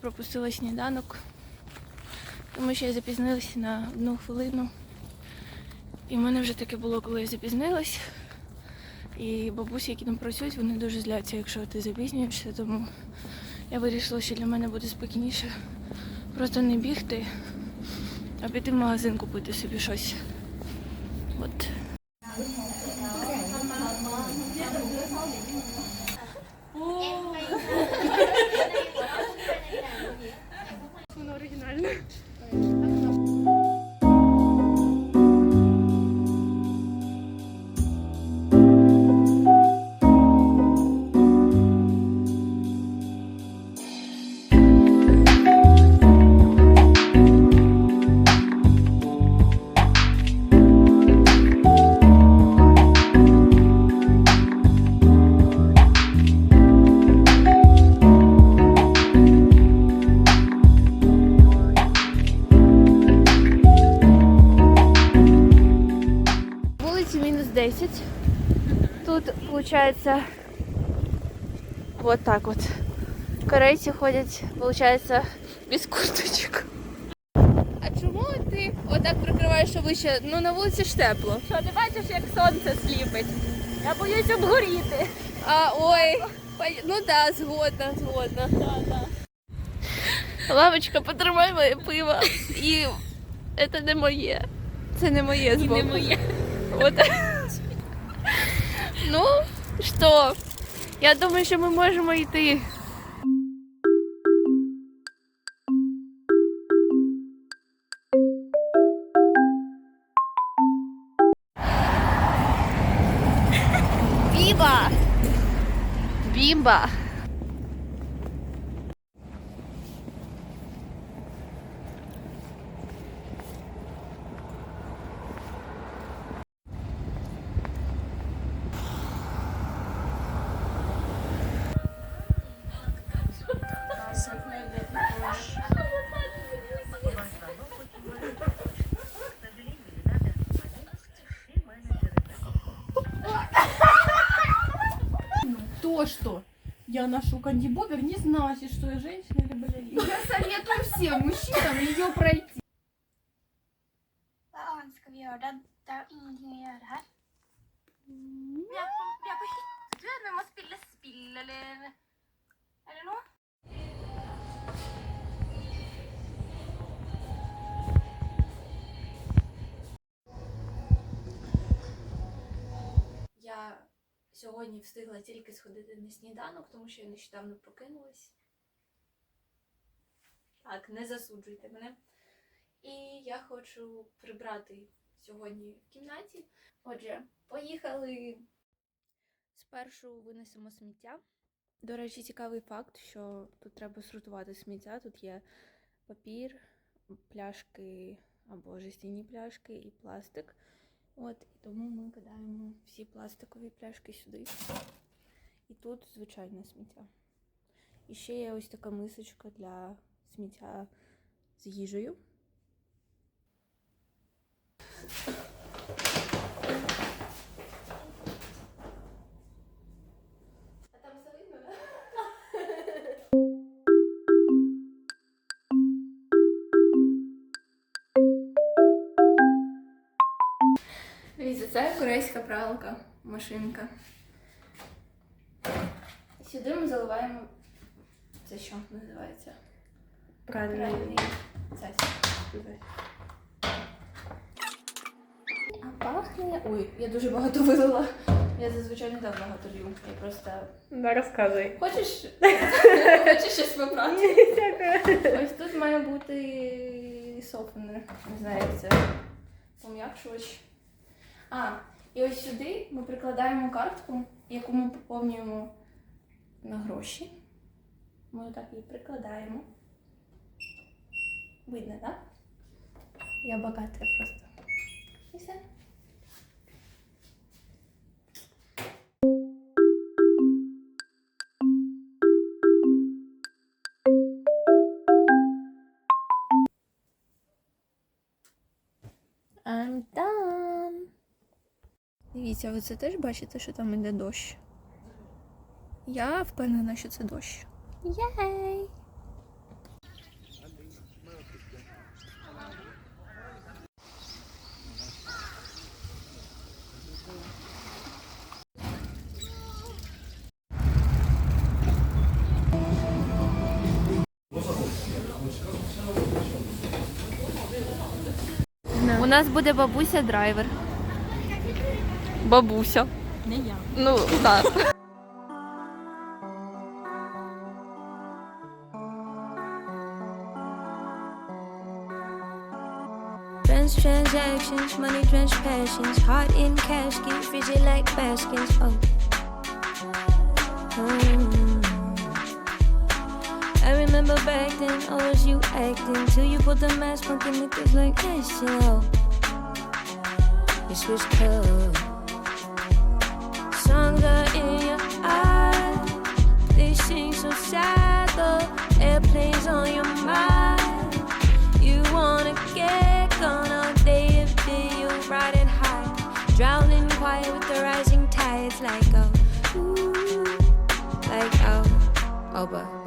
пропустила сніданок, тому що я запізнилася на одну хвилину. І в мене вже таке було, коли я запізнилась. І бабусі, які там працюють, вони дуже зляться, якщо ти запізнюєшся, тому я вирішила, що для мене буде спокійніше просто не бігти, а піти в магазин купити собі щось. От. 10. Тут, виходить, вот так от. Корейці ходять, виходить, без курточок. А чому ти отак прикриваєш обличчя? Ну на вулиці ж тепло. Що, ти бачиш, як сонце сліпить? Я боюсь обгоріти. А ой, ну да, згодна, згодна. Да, да. Лавочка, потримай моє пиво. І це не моє. Це не моє І не моє. От. Ну, що? Я думаю, що ми можемо йти. Біба! Бімба! То, что я ношу кандибобер, не значит, что я женщина или балерина. Я советую всем мужчинам ее пройти. Vi gjøre? Det, det er jo ingenting å gjøre her. Vi er på, vi er på hyttetur. Vi må spille spill eller Eller noe. Сьогодні встигла тільки сходити на сніданок, тому що я нещодавно прокинулась. Так, не засуджуйте мене. І я хочу прибрати сьогодні в кімнаті. Отже, поїхали. Спершу винесемо сміття. До речі, цікавий факт, що тут треба сортувати сміття. Тут є папір, пляшки або жестяні пляшки і пластик. От, і тому ми кидаємо всі пластикові пляшки сюди. І тут звичайне сміття. І ще є ось така мисочка для сміття з їжею. Корейська пралка, машинка. Сюди ми заливаємо. Це що називається? Правильний цес. А пахне. Ой, я дуже багато вилила. Я зазвичай не так багато лью. Я просто. Да, розказуй. Хочеш? Хочеш щось попрати? Ось тут має бути софтнер. Не знаю, як це пом'якшувач. А, і ось сюди ми прикладаємо картку, яку ми поповнюємо на гроші. Ми отак її прикладаємо. Видно, так? Я багата просто. І все. I'm done. Дивіться, ви це теж бачите, що там іде дощ? Я впевнена, що це дощ. Єй! У нас буде бабуся драйвер. Бабуся. Не я. Ну, так. Trans transactions, money drenched passions, heart in casket, frigid like baskins. Oh. Mm. I remember back then, oh, was you acting till you put the mask on niggas like this, yo. You switched colors. Songs in your eyes. They seem so sad, though. Airplanes on your mind. You wanna get gone all day if day you're riding high. Drowning quiet with the rising tides, like oh, ooh, like oh, oh, but,